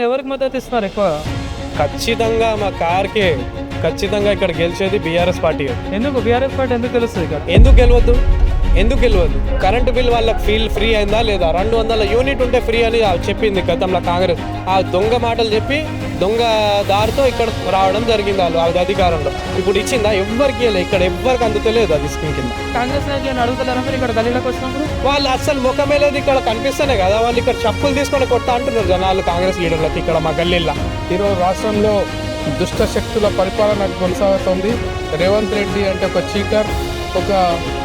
ఎవరికి మద్దతు ఇస్తున్నారు ఎక్కువ? ఖచ్చితంగా మా కార్కే ఖచ్చితంగా ఇక్కడ గెలిచేది బీఆర్ఎస్ పార్టీ ఎందుకు? బీఆర్ఎస్ పార్టీ ఎందుకు తెలుస్తుంది ఇక్కడ? ఎందుకు గెలవద్దు? ఎందుకు గెలవద్దు కరెంటు బిల్ వాళ్ళకి ఫీల్ ఫ్రీ అయిందా లేదా? రెండు వందల యూనిట్ ఉంటే ఫ్రీ అని చెప్పింది గతంలో కాంగ్రెస్. ఆ దొంగ మాటలు చెప్పి దొంగ దారితో ఇక్కడ రావడం జరిగింది వాళ్ళు అది అధికారంలో. ఇప్పుడు ఇచ్చిందా? ఎవ్వరికి ఇక్కడ ఎవ్వరికి అందుతలేదు అది స్కీమ్ కింద. కాంగ్రెస్ నాయకులను అడుగుతారా మీరు ఇక్కడ వచ్చినప్పుడు? వాళ్ళు అస్సలు ముఖమే లేదు ఇక్కడ కనిపిస్తేనే కదా. వాళ్ళు ఇక్కడ చెప్పులు తీసుకొని కొడతా అంటున్నారు జనాలు కాంగ్రెస్ లీడర్లకి ఇక్కడ మా గల్లీలో ఈరోజు రాష్ట్రంలో దుష్ట శక్తుల పరిపాలన కొనసాగుతోంది. రేవంత్ రెడ్డి అంటే ఒక చీటర్ ఒక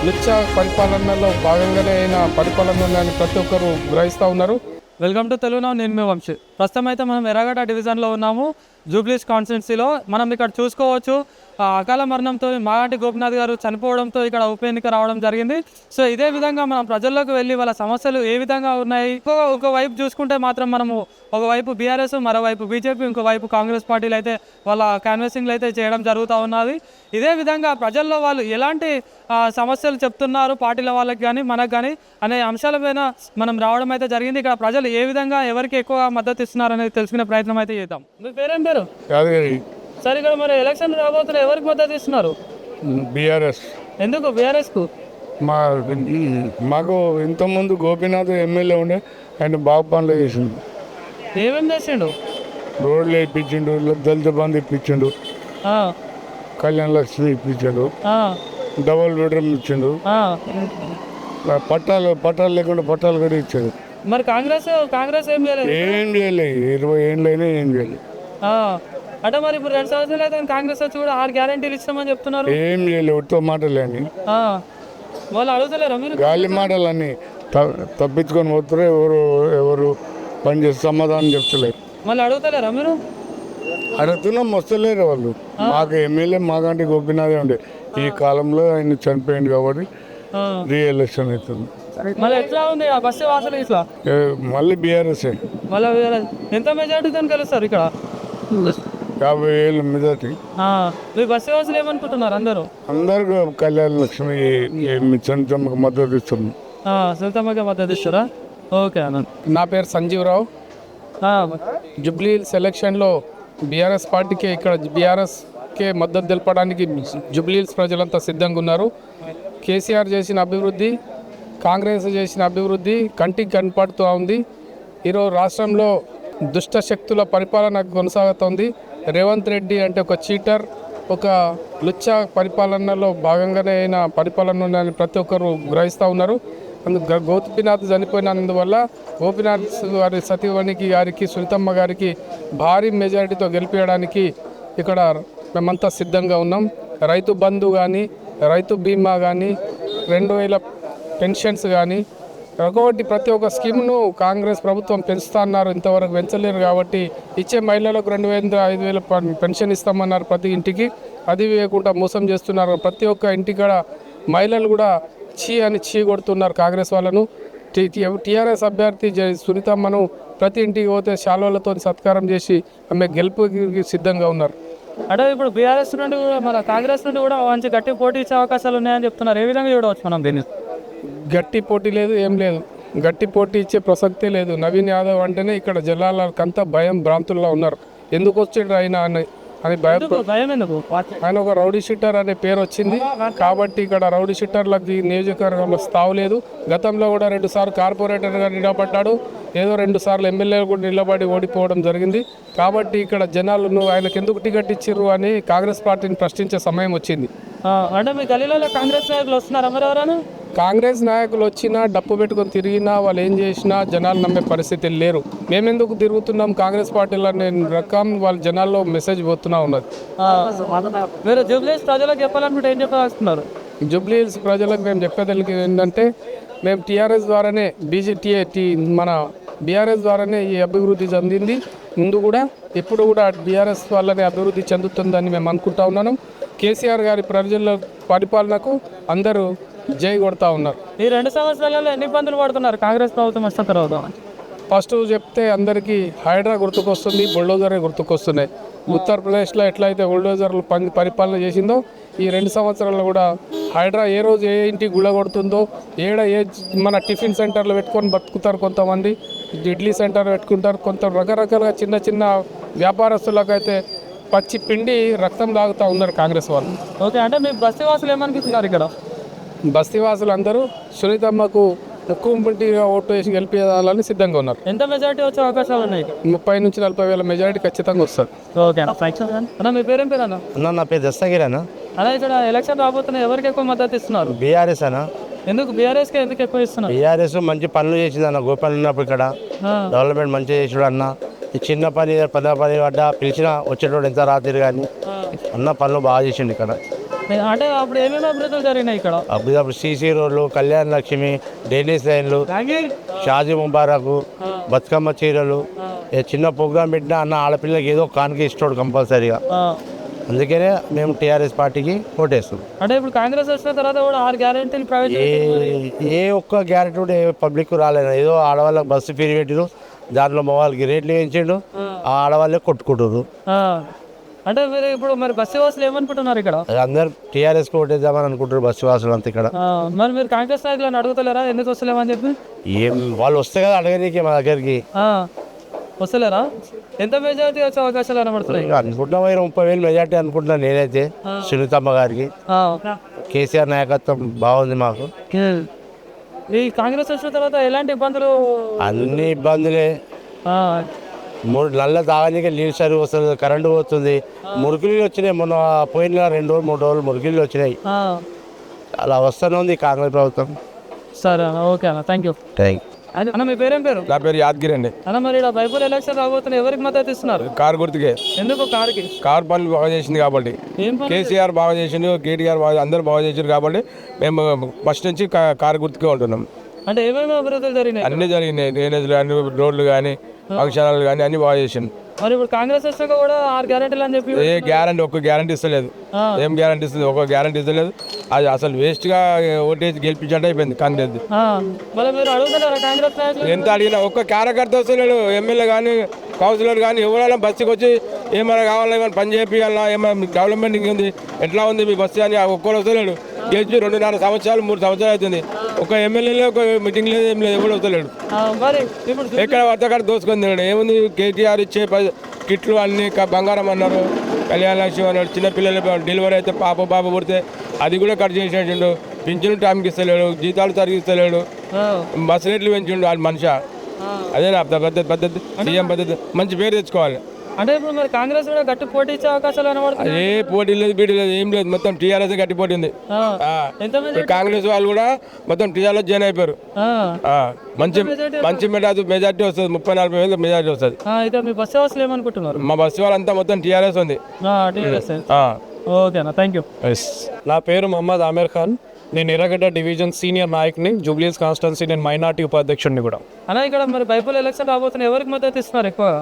నిత్య పరిపాలనలో భాగంగానే అయిన పరిపాలన ప్రతి ఒక్కరు గ్రహిస్తూ ఉన్నారు. వెల్కమ్ టు తెలుగు నేను మీ వంశీ. ప్రస్తుతం అయితే మనం ఎర్రగడ్డ డివిజన్లో ఉన్నాము. జూబ్లీస్ కాన్స్టిట్యున్సీలో. మనం ఇక్కడ చూసుకోవచ్చు అకాల మరణంతో మాగంటి గోపినాథ్ గారు చనిపోవడంతో ఇక్కడ ఉప ఎన్నిక రావడం జరిగింది. సో ఇదే విధంగా మనం ప్రజల్లోకి వెళ్ళి వాళ్ళ సమస్యలు ఏ విధంగా ఉన్నాయి? ఒకవైపు ఒక వైపు చూసుకుంటే మాత్రం మనము ఒకవైపు బీఆర్ఎస్ మరోవైపు బీజేపీ ఇంకోవైపు కాంగ్రెస్ పార్టీలు అయితే వాళ్ళ కాన్వెన్సింగ్లు అయితే చేయడం జరుగుతూ ఉన్నది. ఇదే విధంగా ప్రజల్లో వాళ్ళు ఎలాంటి సమస్యలు చెప్తున్నారు పార్టీల వాళ్ళకి కానీ మనకు కానీ అనే అంశాలపైన మనం రావడం అయితే జరిగింది. ఇక్కడ ప్రజలు ఏ విధంగా ఎవరికి ఎక్కువ మద్దతు ఇస్తున్నారు అనేది తెలుసుకునే ప్రయత్నం అయితే చేద్దాం. మీ పేరేం పేరు? సరే ఇక్కడ మరి ఎలక్షన్ రాబోతున్నారు ఎవరికి మద్దతు ఇస్తున్నారు? బీఆర్ఎస్. ఎందుకు బీఆర్ఎస్కు? మా మాకు ఇంతకుముందు గోపీనాథ్ ఎమ్మెల్యే ఉండే ఆయన బాగా పనులు చేసిండు. ఏమేం చేసిండు? రోడ్లు వేయించిండు దళిత బంధు ఇప్పించిండు కళ్యాణ లక్ష్మి ఇప్పించాడు డబుల్ బెడ్రూమ్ ఇచ్చిండు. పట్టాలు పట్టాలు లేకుండా పట్టాలు కూడా ఇచ్చాడు మరి కాంగ్రెస్ కాంగ్రెస్ ఏం చేయలేదు? ఏం చేయలేదు ఇరవై ఏళ్ళైనా ఏం చేయలేదు. అంటే మరి ఇప్పుడు రెండు సంవత్సరాలు అయితే కాంగ్రెస్ వచ్చి కూడా ఆరు గ్యారంటీలు ఇస్తామని చెప్తున్నారు. ఏం చేయలేదు ఒట్టో మాటలేని. వాళ్ళు అడుగుతలేరా మీరు? గాలి మాటలన్నీ తప్పించుకొని పోతారు ఎవరు ఎవరు పని చేసి సమాధానం చెప్తలేరు మళ్ళీ అడుగుతలేరా మీరు? అడుగుతున్నాం వస్తలేరు వాళ్ళు. మాకు ఎమ్మెల్యే మాకంటే గోపినాథే ఉండే. ఈ కాలంలో ఆయన చనిపోయింది కాబట్టి. రీఎలక్షన్ అవుతుంది. మళ్ళీ ఎట్లా ఉంది ఆ బస్సు వాసన ఇట్లా? ఏ, మళ్ళీ బీఆర్ఎస్ ఎంత మెజార్టీతో గెలుస్తారు ఇక్కడ? యాభై వేలు మీదటి. ఆ, మీ బస్సు వాసులు ఏమనుకుంటున్నారు అందరూ? అందరికీ కళ్యాణ లక్ష్మి మీ చంద్రమ్మకు మద్దతు ఇస్తుంది ఆ, సుల్తామగా మద్దతు ఇస్తారా? ఓకే అన్న. నా పేరు సంజీవరావు. జుబ్లీ సెలక్షన్లో బీఆర్ఎస్ పార్టీకి ఇక్కడ బీఆర్ఎస్కే మద్దతు తెలపడానికి జుబ్లీల్స్ ప్రజలంతా సిద్ధంగా ఉన్నారు. కేసీఆర్ చేసిన అభివృద్ధి కాంగ్రెస్ చేసిన అభివృద్ధి కంటికి కనపడుతూ ఉంది. ఈరోజు రాష్ట్రంలో దుష్ట శక్తుల పరిపాలన కొనసాగుతోంది. రేవంత్ రెడ్డి అంటే ఒక చీటర్ ఒక లుచ్చ పరిపాలనలో భాగంగానే అయిన పరిపాలన ఉందని ప్రతి ఒక్కరు గ్రహిస్తూ ఉన్నారు. అందు గోపినాథ్ చనిపోయినందువల్ల గోపినాథ్ గారి సతీవణికి గారికి సునీతమ్మ గారికి భారీ మెజారిటీతో గెలిపించడానికి ఇక్కడ మేమంతా సిద్ధంగా ఉన్నాం. రైతు బంధు కానీ రైతు బీమా కానీ రెండు వేల పెన్షన్స్ కానీ ఒకటి ప్రతి ఒక్క స్కీమ్ను కాంగ్రెస్ ప్రభుత్వం పెంచుతా అన్నారు ఇంతవరకు పెంచలేరు కాబట్టి ఇచ్చే మహిళలకు రెండు వేల ఐదు వేల పెన్షన్ ఇస్తామన్నారు ప్రతి ఇంటికి. అది వేయకుండా మోసం చేస్తున్నారు. ప్రతి ఒక్క ఇంటికాడ మహిళలు కూడా చీ అని చీ కొడుతున్నారు కాంగ్రెస్ వాళ్ళను. టీఆర్ఎస్ అభ్యర్థి జై సునీతమ్మను ప్రతి ఇంటికి పోతే శాలువలతో సత్కారం చేసి ఆమె గెలుపుకి సిద్ధంగా ఉన్నారు. అంటే ఇప్పుడు బీఆర్ఎస్ నుండి కూడా మన కాంగ్రెస్ నుండి కూడా మంచి గట్టి పోటీ ఇచ్చే అవకాశాలు ఉన్నాయని చెప్తున్నారు. ఏ విధంగా చూడవచ్చు మనం దీన్ని? గట్టి పోటీ లేదు ఏం లేదు. గట్టి పోటీ ఇచ్చే ప్రసక్తే లేదు. నవీన్ యాదవ్ అంటేనే ఇక్కడ జిల్లాలకంతా భయం భ్రాంతుల్లో ఉన్నారు. ఎందుకు వచ్చిండ్రు ఆయన అని అని భయ ఆయన ఒక రౌడీ షీటర్ అనే పేరు వచ్చింది. కాబట్టి ఇక్కడ రౌడీ షీటర్లకు ఈ నియోజకవర్గంలో స్థావు లేదు. గతంలో కూడా రెండు సార్లు కార్పొరేటర్గా నిలబడ్డాడు. ఏదో రెండు సార్లు ఎమ్మెల్యే కూడా నిలబడి ఓడిపోవడం జరిగింది. కాబట్టి ఇక్కడ జనాలు నువ్వు ఆయనకు ఎందుకు టికెట్ ఇచ్చిర్రు అని కాంగ్రెస్ పార్టీని ప్రశ్నించే సమయం వచ్చింది. అంటే మీ గలీలలో కాంగ్రెస్ నాయకులు వస్తున్నారా మరి ఎవరైనా? కాంగ్రెస్ నాయకులు వచ్చినా డప్పు పెట్టుకొని తిరిగినా వాళ్ళు ఏం చేసినా జనాలు నమ్మే పరిస్థితి లేరు. మేమెందుకు తిరుగుతున్నాం? కాంగ్రెస్ పార్టీలో నేను రకం వాళ్ళ జనాల్లో మెసేజ్ పోతున్నా ఉన్నది. ఆ, మీరు జూబ్లీస్ ప్రజలకు చెప్పాలనుకుంటే ఏం చెప్పాల్స్తున్నారు జూబ్లీ హిల్స్ ప్రజలకు మేము చెప్పేదానికి ఏంటంటే మేము టీఆర్ఎస్ ద్వారానే బీజేటీ మన బీఆర్ఎస్ ద్వారానే ఈ అభివృద్ధి చెందింది. ముందు కూడా ఇప్పుడు కూడా బీఆర్ఎస్ వల్లనే అభివృద్ధి చెందుతుందని మేము అనుకుంటా ఉన్నాను. కేసీఆర్ గారి ప్రజల పరిపాలనకు అందరూ జై కొడతా ఉన్నారు. ఈ రెండు సంవత్సరాలలో ఎన్ని ఇబ్బందులు పడుతున్నారు? కాంగ్రెస్ ప్రభుత్వం వచ్చిన తర్వాత ఫస్ట్ చెప్తే అందరికీ హైడ్రా గుర్తుకొస్తుంది బుల్డోజరే గుర్తుకొస్తున్నాయి. ఉత్తరప్రదేశ్లో ఎట్లయితే బుల్డోజర్లు పని పరిపాలన చేసిందో ఈ రెండు సంవత్సరాల్లో కూడా హైడ్రా ఏ రోజు ఏ ఇంటికి గుళ్ళ కొడుతుందో ఏడ ఏ మన టిఫిన్ సెంటర్లు పెట్టుకొని బతుకుతారు కొంతమంది ఇడ్లీ సెంటర్ పెట్టుకుంటారు కొంత రకరకాలుగా చిన్న చిన్న వ్యాపారస్తులకు అయితే పచ్చి పిండి రక్తం తాగుతూ ఉన్నారు కాంగ్రెస్ వాళ్ళు. ఓకే అంటే మీ బస్తీ వాసులు ఏమనిపిస్తున్నారు ఇక్కడ? బస్తీవాసులు అందరూ సునీతమ్మకు పిండిగా ఓటు వేసి గెలిపేయాలని సిద్ధంగా ఉన్నారు. ఎంత మెజారిటీ వచ్చే అవకాశాలు ఉన్నాయి? ముప్పై నుంచి నలభై వేల మెజారిటీ ఖచ్చితంగా వస్తుంది. ఓకే అన్న మీ పేరేం పేరు అన్న? అన్న నా పేరు దస్తగిరనా అలా ఇక్కడ ఎలక్షన్ రాబోతున్నాయి ఎవరికి ఎక్కువ మద్దతు ఇస్తున్నారు? బీఆర్ఎస్ అన్న. ఎందుకు? బీఆర్ఎస్కి ఎందుకు ఎక్కువ ఇస్తున్నారు? బీఆర్ఎస్ మంచి పనులు చేసింది అన్న గోపాల్ ఉన్నప్పుడు ఇక్కడ. డెవలప్మెంట్ మంచిగా చేసాడు అన్న. ఈ చిన్న పని పెద్ద పని పడ్డా పిలిచిన వచ్చేటోడు ఎంత రాత్రి కానీ అన్న పనులు బాగా చేసిండు ఇక్కడ. అంటే అప్పుడు ఏమేమి అభివృద్ధులు జరిగినాయి ఇక్కడ? అప్పుడు సీసీ రోడ్లు కళ్యాణ లక్ష్మి డ్రైనేజ్ లైన్లు షాజీ ముబారక్ బతుకమ్మ చీరలు. చిన్న ప్రోగ్రామ్ పెట్టినా అన్న ఆడపిల్లకి ఏదో కానుక ఇస్తాడు కంపల్సరీగా. అందుకనే మేము టీఆర్ఎస్ పార్టీకి ఓటేస్తాం. అంటే ఇప్పుడు కాంగ్రెస్ వచ్చిన తర్వాత కూడా ఆరు గ్యారెంటీలు ప్రైవేట్ ఏ ఒక్క గ్యారెంటీ కూడా ఏ పబ్లిక్ రాలేదు. ఏదో ఆడవాళ్ళకి బస్సు ఫీజు పెట్టిరు దాంట్లో మగవాళ్ళకి రేట్లు వేయించిండు ఆ. ఆడవాళ్ళే కొట్టుకుంటారు అంటే మీరు ఇప్పుడు మరి బస్సు వాసులు ఏమనుకుంటున్నారు ఇక్కడ? అందరు టీఆర్ఎస్కి ఓటేద్దామని అనుకుంటారు బస్సు వాసులు అంతా ఇక్కడ. మరి మీరు కాంగ్రెస్ నాయకులను అడుగుతలేరా? ఎందుకు వస్తలేమని చెప్పి? ఏం వాళ్ళు వస్తే కదా అడగనీకి మా దగ్గరికి. వస్తలేరా? ఎంత మెజారిటీ వచ్చే అవకాశాలు కనబడుతున్నాయి? ఇక అనుకుంటున్నా ఇరవై ముప్పై వేలు మెజార్టీ అనుకుంటున్నా నేనైతే సునీతమ్మ గారికి. కేసీఆర్ నాయకత్వం బాగుంది మాకు. ఈ కాంగ్రెస్ వచ్చిన తర్వాత ఎలాంటి ఇబ్బందులు? అన్ని ఇబ్బందులే. మూడు నెలల తాగనీకి నీళ్ళు సరిగ్గా వస్తుంది కరెంటు పోతుంది. నీళ్ళు వచ్చినాయి మొన్న పోయిన రెండు రోజులు మూడు రోజులు నీళ్ళు వచ్చినాయి. అలా వస్తూనే ఉంది కాంగ్రెస్ ప్రభుత్వం. సరే అన్న ఓకే అన్న థ్యాంక్ యూ థ్యాంక్ అన్న మీ పేరేం పేరు? నా పేరు యాదగిరి అండి. అన్న మరి ఇక్కడ బైబుల్ ఎలక్షన్ రాబోతున్నాయి ఎవరికి మద్దతు ఇస్తున్నారు? కారు గుర్తుకే. ఎందుకు కార్కి? కారు పనులు బాగా చేసింది కాబట్టి. కేసీఆర్ బాగా చేసిండు కేటీఆర్ బాగా అందరూ బాగా చేసిండు కాబట్టి మేము ఫస్ట్ నుంచి కారు గుర్తుకే ఉంటున్నాం. అంటే ఏమేమి అభివృద్ధులు జరిగినాయి? అన్నీ జరిగినాయి డ్రైనేజ్లు కానీ రోడ్లు కానీ ఫంక్షనాలు కానీ అన్నీ బాగా చేసిండు. మరి ఇప్పుడు కాంగ్రెస్ వచ్చాక కూడా ఆరు గ్యారెంటీలు అని చెప్పి ఏ గ్యారంటీ ఒక్క గ్యారంటీ ఇస్తలేదు. ఏం గ్యారంటీ ఇస్తుంది ఒక్క గ్యారంటీ ఇస్తలేదు. అది అసలు వేస్ట్గా ఓటేసి గెలిపించడం అయిపోయింది కాంగ్రెస్ ఎంత అడిగినా ఒక్క కార్యకర్త వస్తలేడు. ఎమ్మెల్యే కానీ కౌన్సిలర్ కానీ ఎవరైనా బస్సుకి వచ్చి ఏమైనా కావాలా ఏమైనా పని చేయాలన్నా ఏమైనా డెవలప్మెంట్ ఉంది ఎట్లా ఉంది మీ బస్సు అని ఒక్కరు వస్తలేడు. గెలిచి రెండున్నర సంవత్సరాలు మూడు సంవత్సరాలు అవుతుంది. ఒక ఎమ్మెల్యేలో ఒక మీటింగ్ లేదు ఏం లేదు మరి ఇప్పుడు ఎక్కడ వర్తకాడ దోసుకొని తిన్నాడు ఏముంది కేటీఆర్ ఇచ్చే ప- కిట్లు అన్ని క- బంగారం అన్నారు. కళ్యాణ లక్ష్మి అన్నాడు చిన్నపిల్లలు డెలివరీ అయితే పాప పాప పుడితే అది కూడా కట్ చేసేసిండు. పింఛను టైంకి ఇస్తలేడు జీతాలు ఇస్తలేడు. ఆ, బస్ రేట్లు పెంచిండు వాళ్ళు మనిషి. అదే నా పద్ధతి పద్ధతి సీఎం పద్ధతి. మంచి పేరు తెచ్చుకోవాలి. అంటే ఇప్పుడు మరి కాంగ్రెస్ కూడా గట్టి పోటీ ఇచ్చే అవకాశాలు ఏ పోటీ లేదు బీటీ లేదు ఏం లేదు. మొత్తం టీఆర్ఎస్ గట్టి పోటీ ఉంది. కాంగ్రెస్ వాళ్ళు కూడా మొత్తం టీఆర్ఎస్ జాయిన్ అయిపోయారు. మంచి మంచి మెజార్టీ మెజార్టీ వస్తుంది. ముప్పై నలభై వేలు మెజార్టీ వస్తుంది. ఆ, అయితే మీ బస్సు వాసులు ఏమనుకుంటున్నారు? మా బస్సు వాళ్ళంతా మొత్తం టీఆర్ఎస్ ఉంది. ఆ, టీఆర్ఎస్. ఆ. ఓకే అన్న థ్యాంక్ యూ నా పేరు మహమ్మద్ ఆమీర్ ఖాన్. నేను ఎర్రగడ్డ డివిజన్ సీనియర్ నాయక్ని జూబ్లీస్ కాన్స్టిట్యున్సీ నేను మైనార్టీ ఉపాధ్యక్షుడిని కూడా. అన్న ఇక్కడ మరి బైబుల్ ఎలక్షన్ రాబోతున్నాయి ఎవరికి మద్దతు ఇస్తున్నారు ఎక్కువగా?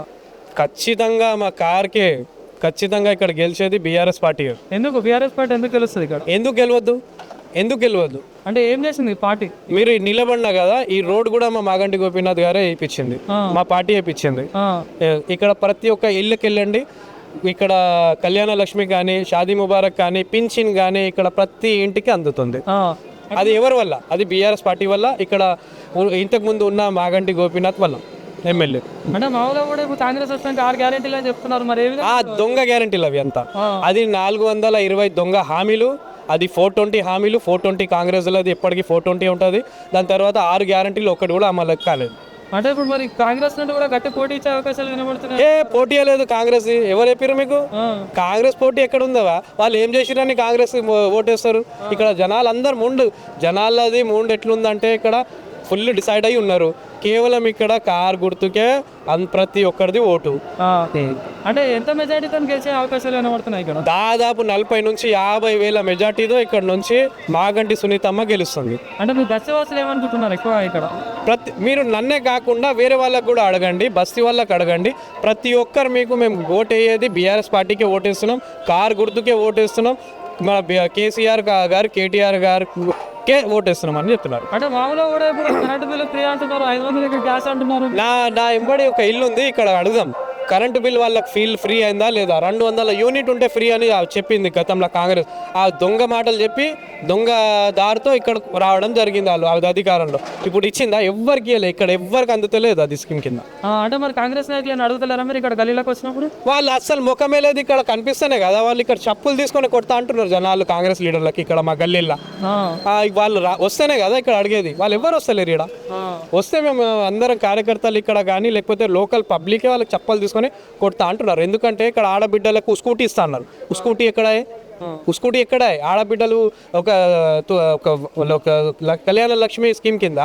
ఖచ్చితంగా మా కార్కే ఖచ్చితంగా ఇక్కడ గెలిచేది బీఆర్ఎస్ పార్టీ. ఎందుకు? బీఆర్ఎస్ పార్టీ ఎందుకు గెలుస్తుంది ఇక్కడ? ఎందుకు గెలవద్దు? ఎందుకు గెలవద్దు? అంటే ఏం చేసింది పార్టీ? మీరు నిలబడినా కదా ఈ రోడ్ కూడా మా మాగంటి గోపీనాథ్ గారే వేయించింది. మా పార్టీ వేయించింది. ఇక్కడ ప్రతి ఒక్క ఇళ్ళకి వెళ్ళండి. ఇక్కడ కళ్యాణ లక్ష్మి కానీ షాదీ ముబారక్ కానీ పింఛన్ కానీ ఇక్కడ ప్రతి ఇంటికి అందుతుంది. అది ఎవరి వల్ల? అది బీఆర్ఎస్ పార్టీ వల్ల ఇక్కడ ఇంతకుముందు ఉన్న మాగంటి గోపీనాథ్ వల్ల. ఎమ్మెల్యే. అంటే మామూలుగా కూడా ఇప్పుడు కాంగ్రెస్ వచ్చినాక ఆరు గ్యారెంటీలు అని చెప్తున్నారు మరి ఆ దొంగ గ్యారంటీలు అవి అంతా. అది నాలుగు వందల ఇరవై దొంగ హామీలు అది ఫోర్ ట్వంటీ హామీలు ఫోర్ ట్వంటీ కాంగ్రెస్లో అది ఎప్పటికీ ఫోర్ ట్వంటీ ఉంటుంది. దాని తర్వాత ఆరు గ్యారంటీలు ఒక్కటి కూడా అమలు కాలేదు. అంటే ఇప్పుడు మరి కాంగ్రెస్ నుండి కూడా గట్టి పోటీ ఇచ్చే అవకాశాలు కనబడుతున్నాయి. ఏ పోటీ లేదు కాంగ్రెస్. ఎవరు చెప్పారు మీకు? కాంగ్రెస్ పోటీ ఎక్కడ ఉందవా వాళ్ళు ఏం చేసిరని కాంగ్రెస్ ఓటేస్తారు. ఇక్కడ జనాలు అందరు ముండు జనాలది ముండు ఎట్లుందంటే ఇక్కడ ఫుల్ డిసైడ్ అయి ఉన్నారు. కేవలం ఇక్కడ కార్ గుర్తుకే ప్రతి ఒక్కరిది ఓటు. అంటే ఎంత మెజారిటీతో గెలిచే అవకాశాలు కనబడుతున్నాయి ఇక్కడ? దాదాపు నలభై నుంచి యాభై వేల మెజార్టీతో ఇక్కడ నుంచి మాగంటి సునీతమ్మ గెలుస్తుంది. అంటే మీ బస్సు వాసులు ఏమనుకుంటున్నారు ఎక్కువ ఇక్కడ? ప్రతి మీరు నన్నే కాకుండా వేరే వాళ్ళకు కూడా అడగండి బస్తీ వాళ్ళకి అడగండి. ప్రతి ఒక్కరు మీకు మేము ఓటు వేయేది బీఆర్ఎస్ పార్టీకే ఓటేస్తున్నాం కార్ గుర్తుకే ఓటేస్తున్నాం. మన కేసీఆర్ గారు కేటీఆర్ గారికే ఓటేస్తున్నాం అని చెప్తున్నారు. అంటే మామూలుగా కూడా ఇప్పుడు కరెంట్ బిల్లు ఫ్రీ అంటున్నారు ఐదు వందలకి గ్యాస్ అంటున్నారు. నా నా ఎంబడి ఒక ఇల్లు ఉంది ఇక్కడ అడుగుదాం. కరెంటు బిల్ వాళ్ళకి ఫీల్ ఫ్రీ అయిందా లేదా? రెండు వందల యూనిట్ ఉంటే ఫ్రీ అని చెప్పింది గతంలో కాంగ్రెస్. ఆ దొంగ మాటలు చెప్పి దొంగ దారితో ఇక్కడ రావడం జరిగింది వాళ్ళు అది అధికారంలో. ఇప్పుడు ఇచ్చిందా? ఇవ్వలేదు ఇక్కడ ఎవ్వరికి అందుతలేదు అది స్కీమ్ కింద. అంటే మరి కాంగ్రెస్ నాయకులను అడుగుతలేరా మీరు ఇక్కడ గలీలోకి వచ్చినప్పుడు? వాళ్ళు అస్సలు ముఖమే లేదు ఇక్కడ కనిపిస్తేనే కదా. వాళ్ళు ఇక్కడ చెప్పులు తీసుకొని కొడతా అంటున్నారు జనాలు కాంగ్రెస్ లీడర్లకి ఇక్కడ మా గల్లీలో వాళ్ళు వస్తేనే కదా ఇక్కడ అడిగేది. వాళ్ళు ఎవరు వస్తలేరు ఇక్కడ వస్తే మేము అందరం కార్యకర్తలు ఇక్కడ కానీ లేకపోతే లోకల్ పబ్లికే వాళ్ళకి చెప్పలు తీసుకొని కొడతా అంటున్నారు. ఎందుకంటే ఇక్కడ ఆడబిడ్డలకు స్కూటీ ఇస్తా అన్నారు. స్కూటీ ఎక్కడ ఉస్కూటీ ఎక్కడ? ఆడబిడ్డలు ఒక తు- ఒక కళ్యాణ లక్ష్మి స్కీమ్ కింద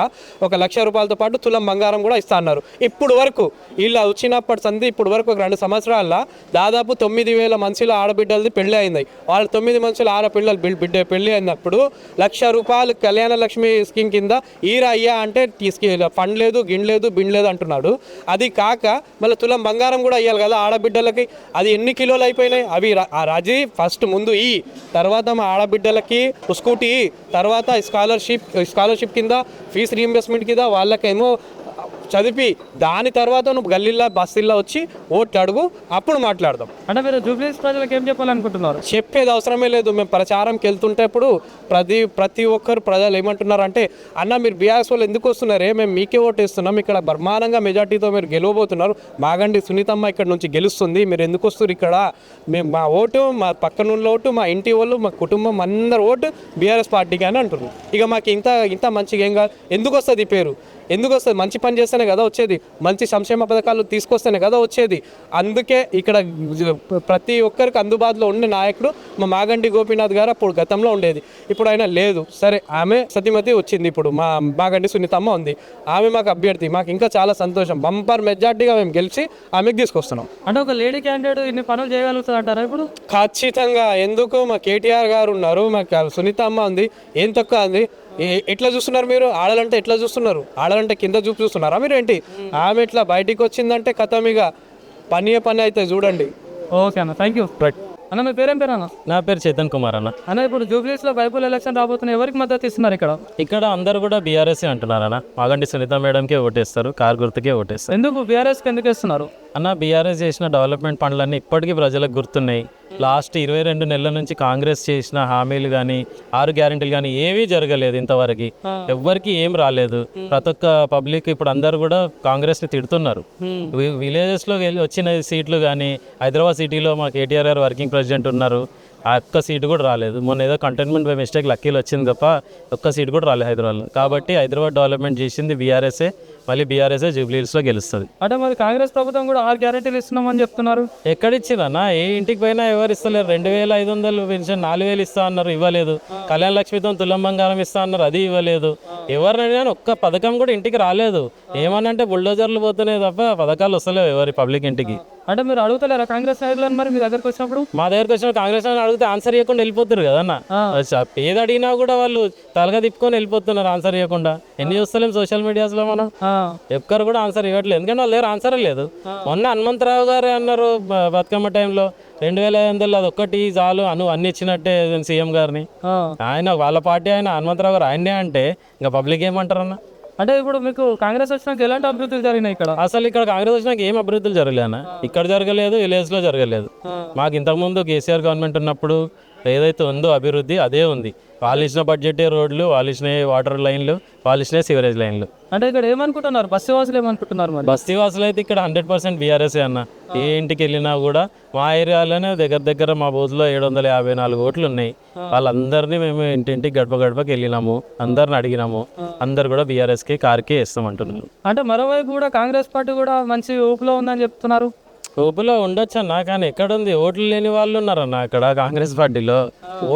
ఒక లక్ష రూపాయలతో పాటు తులం బంగారం కూడా ఇస్తా అన్నారు. ఇప్పుడు వరకు ఇలా వచ్చినప్పటి సంది ఇప్పుడు వరకు ఒక రెండు సంవత్సరాల దాదాపు తొమ్మిది వేల మనుషుల ఆడబిడ్డలది పెళ్ళి అయింది. వాళ్ళ తొమ్మిది మనుషుల ఆడపిల్లలు బిడ్డ పెళ్ళి అయినప్పుడు లక్ష రూపాయలు కళ్యాణ లక్ష్మి స్కీమ్ కింద ఈరా అయ్యా అంటే తీసుకు ఫండ్ లేదు గిన్ లేదు బిన్ లేదు అంటున్నాడు. అది కాక మళ్ళీ తులం బంగారం కూడా అయ్యాలి కదా ఆడబిడ్డలకి. అది ఎన్ని కిలోలు అయిపోయినాయి? అవి ఆ రాజీ ఫస్ట్ ముందు ఈ తర్వాత మా ఆడబిడ్డలకి స్కూటీ తర్వాత స్కాలర్షిప్ స్కాలర్షిప్ కింద ఫీజు రీఎంబర్స్మెంట్ కింద వాళ్ళకేమో చదివి దాని తర్వాత నువ్వు గల్లీలా బస్సుల్లో వచ్చి ఓట్లు అడుగు అప్పుడు మాట్లాడదాం. అంటే మీరు జూబ్లీస్ ప్రజలకు ఏం చెప్పాలనుకుంటున్నారు? చెప్పేది అవసరమే లేదు. మేము ప్రచారంకి వెళ్తుంటే ఇప్పుడు ప్రతి ప్రతి ఒక్కరు ప్రజలు ఏమంటున్నారు అంటే అన్న మీరు బీఆర్ఎస్ వాళ్ళు ఎందుకు వస్తున్నారే? మేము మీకే ఓటు వేస్తున్నాం. ఇక్కడ బ్రహ్మాండంగా మెజార్టీతో మీరు గెలవబోతున్నారు. మాగండి సునీతమ్మ ఇక్కడ నుంచి గెలుస్తుంది. మీరు ఎందుకు వస్తారు ఇక్కడ? మేము మా ఓటు మా పక్కన ఉన్న ఓటు మా ఇంటి వాళ్ళు మా కుటుంబం అందరు ఓటు బీఆర్ఎస్ పార్టీకి అని అంటున్నారు. ఇక మాకు ఇంత ఇంత మంచిగా ఏం కాదు. ఎందుకు వస్తుంది ఈ పేరు? ఎందుకు వస్తుంది? మంచి పని చేస్తేనే కదా వచ్చేది. మంచి సంక్షేమ పథకాలు తీసుకొస్తేనే కదా వచ్చేది. అందుకే ఇక్కడ ప్రతి ఒక్కరికి అందుబాటులో ఉండే నాయకుడు మా మాగంటి గోపీనాథ్ గారు అప్పుడు గతంలో ఉండేది. ఇప్పుడు ఆయన లేదు. సరే ఆమె సతీమతి వచ్చింది ఇప్పుడు. మా మాగంటి సునీతమ్మ ఉంది. ఆమె మాకు అభ్యర్థి. మాకు ఇంకా చాలా సంతోషం. బంపర్ మెజార్టీగా మేము గెలిచి ఆమెకు తీసుకొస్తున్నాం. అంటే ఒక లేడీ క్యాండిడేట్ ఇన్ని పనులు చేయగలుగుతుంది అంటారా ఇప్పుడు? ఖచ్చితంగా. ఎందుకు? మా కేటీఆర్ గారు ఉన్నారు. మాకు సునీతమ్మ ఉంది. ఏం తక్కువ ఉంది? ఎట్లా చూస్తున్నారు మీరు? ఆడాలంటే ఎట్లా చూస్తున్నారు? ఆడాలంటే కింద చూపు చూస్తున్నారా మీరు ఏంటి? ఆమె ఇట్లా బయటికి వచ్చిందంటే కథం ఇక పని పని అయితే చూడండి. ఓకే అన్న థ్యాంక్ యూ అన్న మీ పేరేం పేరు అన్న? నా పేరు చేతన్ కుమార్ అన్న. అన్న ఇప్పుడు జూబ్లీస్లో బైపుల్ ఎలక్షన్ రాబోతున్నాయి. ఎవరికి మద్దతు ఇస్తున్నారు ఇక్కడ? ఇక్కడ అందరు కూడా బీఆర్ఎస్ అంటున్నారన్న. మాగంటి సునీత మేడంకే ఓటేస్తారు కార్ గుర్తుకే ఓటేస్తారు. ఎందుకు? బీఆర్ఎస్ ఎందుకు ఇస్తున్నారు? అన్న బీఆర్ఎస్ చేసిన డెవలప్మెంట్ పనులన్నీ ఇప్పటికీ ప్రజలకు గుర్తున్నాయి. లాస్ట్ ఇరవై రెండు నెలల నుంచి కాంగ్రెస్ చేసిన హామీలు కానీ ఆరు గ్యారెంటీలు కానీ ఏవీ జరగలేదు ఇంతవరకు. ఎవ్వరికి ఏం రాలేదు. ప్రతి ఒక్క పబ్లిక్ ఇప్పుడు అందరు కూడా కాంగ్రెస్ని తిడుతున్నారు వి- విలేజెస్లో వెళ్ళి వచ్చిన సీట్లు కానీ హైదరాబాద్ సిటీలో మా కేటీఆర్ గారు వర్కింగ్ ప్రెసిడెంట్ ఉన్నారు. ఆ ఒక్క సీటు కూడా రాలేదు. మొన్న ఏదో కంటైన్మెంట్ బై మిస్టేక్ లక్కీలు వచ్చింది తప్ప ఒక్క సీటు కూడా రాలేదు హైదరాబాద్లో. కాబట్టి హైదరాబాద్ డెవలప్మెంట్ చేసింది బీఆర్ఎస్ఏ. మళ్ళీ బీఆర్ఎస్ఏ జూబ్లీహిల్స్లో గెలుస్తుంది. అంటే మరి కాంగ్రెస్ ప్రభుత్వం కూడా ఆరు గ్యారెంటీలు ఇస్తున్నామని చెప్తున్నారు. ఎక్కడిచ్చిరన్నా ఏ ఇంటికి పోయినా ఎవరు ఇస్తలేరు. రెండు వేల ఐదు వందలు పెన్షన్ నాలుగు వేలు ఇస్తా అన్నారు ఇవ్వలేదు. కళ్యాణ లక్ష్మితో తులం బంగారం ఇస్తా అన్నారు అది ఇవ్వలేదు. ఎవరినైనా ఒక్క పథకం కూడా ఇంటికి రాలేదు. ఏమనంటే బుల్డోజర్లు పోతున్నాయి తప్ప పథకాలు వస్తలేవు ఎవరి పబ్లిక్ ఇంటికి. అంటే మీరు అడుగుతలేరా కాంగ్రెస్ నాయకులను మరి మీ దగ్గరకు వచ్చినప్పుడు? మా దగ్గరకు వచ్చిన కాంగ్రెస్ వాళ్ళని అడిగితే ఆన్సర్ ఇవ్వకుండా వెళ్ళిపోతారు కదన్న ఏది అడిగినా కూడా వాళ్ళు తలగా తిప్పుకొని వెళ్ళిపోతున్నారు ఆన్సర్ ఇవ్వకుండా. ఎన్ని చూస్తలేం సోషల్ మీడియాస్లో మనం? ఎక్కరు కూడా ఆన్సర్ ఇవ్వట్లేదు. ఎందుకంటే వాళ్ళు ఆన్సర్ లేదు. మొన్న హనుమంతరావు గారు అన్నారు బతుకమ్మ టైంలో రెండు వేల ఐదు వందలు అది ఒక్కటి చాలు అను అన్ని ఇచ్చినట్టే సీఎం గారిని. ఆయన వాళ్ళ పార్టీ ఆయన హనుమంతరావు గారు ఆయనే అంటే ఇంకా పబ్లిక్ ఏమంటారన్న? అంటే ఇప్పుడు మీకు కాంగ్రెస్ వచ్చినాక ఎలాంటి అభివృద్ధులు జరిగినాయి ఇక్కడ? అసలు ఇక్కడ కాంగ్రెస్ వచ్చినాక ఏం అభివృద్ధులు జరగలేదు అన్న ఇక్కడ జరగలేదు విలేజ్లో జరగలేదు మాకు ఇంతకుముందు కేసీఆర్ గవర్నమెంట్ ఉన్నప్పుడు ఏదైతే ఉందో అభివృద్ధి అదే ఉంది. వాళ్ళు ఇచ్చిన బడ్జెటే రోడ్లు వాళ్ళు ఇచ్చిన వాటర్ లైన్లు వాళ్ళు ఇచ్చిన సివరేజ్ లైన్లు అంటే ఇక్కడ ఏమనుకుంటున్నారు? బస్సు వాసులు ఏమనుకుంటున్నారు మరి? బస్తీ వాసులు అయితే ఇక్కడ హండ్రెడ్ పర్సెంట్ బీఆర్ఎస్ అన్న. ఏ ఇంటికి వెళ్ళినా కూడా మా ఏరియాలోనే దగ్గర దగ్గర మా బూత్లో ఏడు వందల యాభై నాలుగు ఓట్లు ఉన్నాయి. వాళ్ళందరినీ మేము ఇంటింటికి గడప గడపకి వెళ్ళినాము. అందరిని అడిగినాము. అందరు కూడా బీఆర్ఎస్కి కార్కే ఇస్తామంటున్నారు అంటే మరోవైపు కూడా కాంగ్రెస్ పార్టీ కూడా మంచి ఊపులో ఉందని చెప్తున్నారు. ఊపులో ఉండొచ్చు? అన్న కానీ ఎక్కడుంది? ఓట్లు లేని వాళ్ళు ఉన్నారన్న అక్కడ కాంగ్రెస్ పార్టీలో.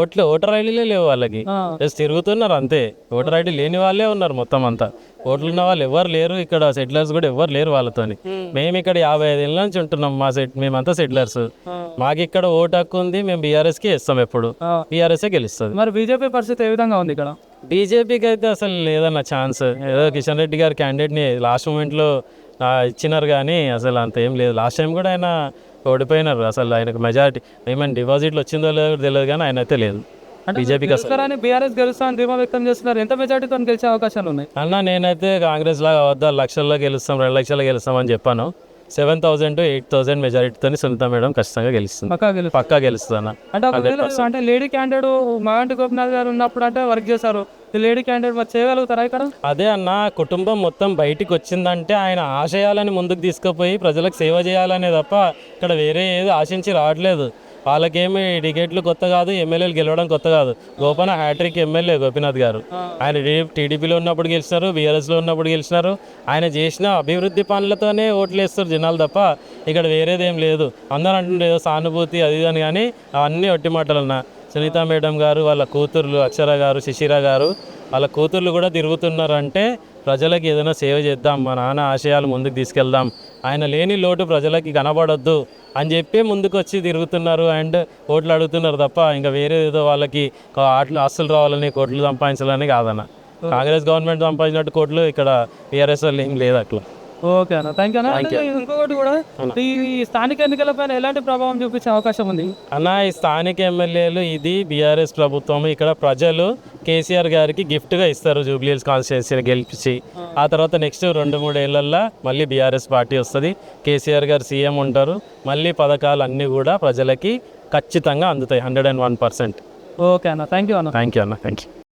ఓట్లు ఓటర్ ఐడీలే లేవు వాళ్ళకి. జస్ట్ తిరుగుతున్నారు అంతే. ఓటర్ ఐడి లేని వాళ్ళే ఉన్నారు మొత్తం అంతా. ఓట్లు ఉన్న వాళ్ళు ఎవరు లేరు. ఇక్కడ సెటిలర్స్ కూడా ఎవరు లేరు వాళ్ళతోని. మేము. ఇక్కడ యాభై ఐదు ఏళ్ళ నుంచి ఉంటున్నాం మా సెట్ మేమంతా సెటిలర్స్ మాకు ఇక్కడ ఓటు హక్కు ఉంది. మేము బీఆర్ఎస్కి ఇస్తాం ఎప్పుడు. బీఆర్ఎస్ గెలుస్తుంది. మరి బీజేపీ పరిస్థితి ఏ విధంగా ఉంది ఇక్కడ? బీజేపీకి అయితే అసలు లేదన్న ఛాన్స్ ఏదో కిషన్ రెడ్డి గారి క్యాండిడేట్ని లాస్ట్ మూమెంట్లో ఇచ్చినారు కానీ అసలు అంత ఏం లేదు. లాస్ట్ టైం కూడా ఆయన ఓడిపోయినారు. అసలు ఆయనకు మెజారిటీ ఏమైనా డిపాజిట్లు వచ్చిందో లేదో తెలియదు కానీ ఆయన అయితే లేదు. బీజేపీకి అసలు బీఆర్ఎస్ గెలుస్తా అని ధీమా వ్యక్తం చేస్తున్నారు. ఎంత మెజార్టీతో గెలిచే అవకాశాలు ఉన్నాయి? అన్న నేనైతే కాంగ్రెస్ లాగా వద్ద లక్షల్లో గెలుస్తాం రెండు లక్షల్లో గెలుస్తాం అని చెప్పాను. Seven thousand to eight thousand మెజారిటీతో సునీత మేడం ఖచ్చితంగా గెలుస్తుంది. పక్కా గెలుస్తారు పక్కా గెలుస్తుంది అంటే ఒకవేళ అంటే లేడీ క్యాండిడేట్ మగంటి గోపినాథ్ గారు ఉన్నప్పుడు అంటే వర్క్ చేశారు. లేడీ క్యాండిడేట్ మరి చేయగలుగుతారా ఇక్కడ? అదే అన్న కుటుంబం మొత్తం బయటికి వచ్చిందంటే ఆయన ఆశయాలని ముందుకు తీసుకుపోయి ప్రజలకు సేవ చేయాలనే తప్ప ఇక్కడ వేరే ఏది ఆశించి రావట్లేదు. వాళ్ళకేమి టికెట్లు కొత్త కాదు ఎమ్మెల్యేలు గెలవడం కొత్త కాదు. గోపన హ్యాట్రిక్ ఎమ్మెల్యే గోపీనాథ్ గారు. ఆయన టీడీపీలో ఉన్నప్పుడు గెలిచినారు బీఆర్ఎస్లో ఉన్నప్పుడు గెలిచినారు. ఆయన చేసిన అభివృద్ధి పనులతోనే ఓట్లు వేస్తారు జనాలు తప్ప ఇక్కడ వేరేదేం లేదు. అందరూ అంటుండే సానుభూతి అది అని కానీ అవన్నీ ఒట్టి మాటలన్నా. సునీత మేడం గారు వాళ్ళ కూతుర్లు అక్షర గారు శిశిర గారు వాళ్ళ కూతుర్లు కూడా తిరుగుతున్నారంటే ప్రజలకు ఏదైనా సేవ చేద్దాం మా నాన్న ఆశయాలు ముందుకు తీసుకెళ్దాం. ఆయన లేని లోటు ప్రజలకి కనబడొద్దు అని చెప్పి ముందుకు వచ్చి తిరుగుతున్నారు అండ్ ఓట్లు అడుగుతున్నారు తప్ప ఇంకా వేరే ఏదో వాళ్ళకి ఆటలు ఆస్తులు రావాలని కోట్లు సంపాదించాలని కాదన్న. కాంగ్రెస్ గవర్నమెంట్ సంపాదించినట్టు కోట్లు ఇక్కడ టీఆర్ఎస్ వాళ్ళు ఏం లేదు అట్లా. ఓకే అన్న. థ్యాంక్ యూ అన్న. ఇంకొకటి కూడా ఈ స్థానిక ఎన్నికల పైన ఎలాంటి ప్రభావం చూపించే అవకాశం ఉంది? అన్న ఈ స్థానిక ఎమ్మెల్యేలు ఇది బీఆర్ఎస్ ప్రభుత్వం. ఇక్కడ ప్రజలు కేసీఆర్ గారికి గిఫ్ట్గా ఇస్తారు జూబ్లీహిల్స్ కాన్స్టిట్యున్సీని గెలిపించి. ఆ. తర్వాత నెక్స్ట్ రెండు మూడు ఏళ్ళల్లో మళ్ళీ బీఆర్ఎస్ పార్టీ వస్తుంది. కేసీఆర్ గారు సీఎం ఉంటారు. మళ్ళీ పథకాలు అన్నీ కూడా ప్రజలకి ఖచ్చితంగా అందుతాయి hundred and one percent. Okay అన్న. థ్యాంక్ యూ అన్న. థ్యాంక్ యూ అన్న. Thank you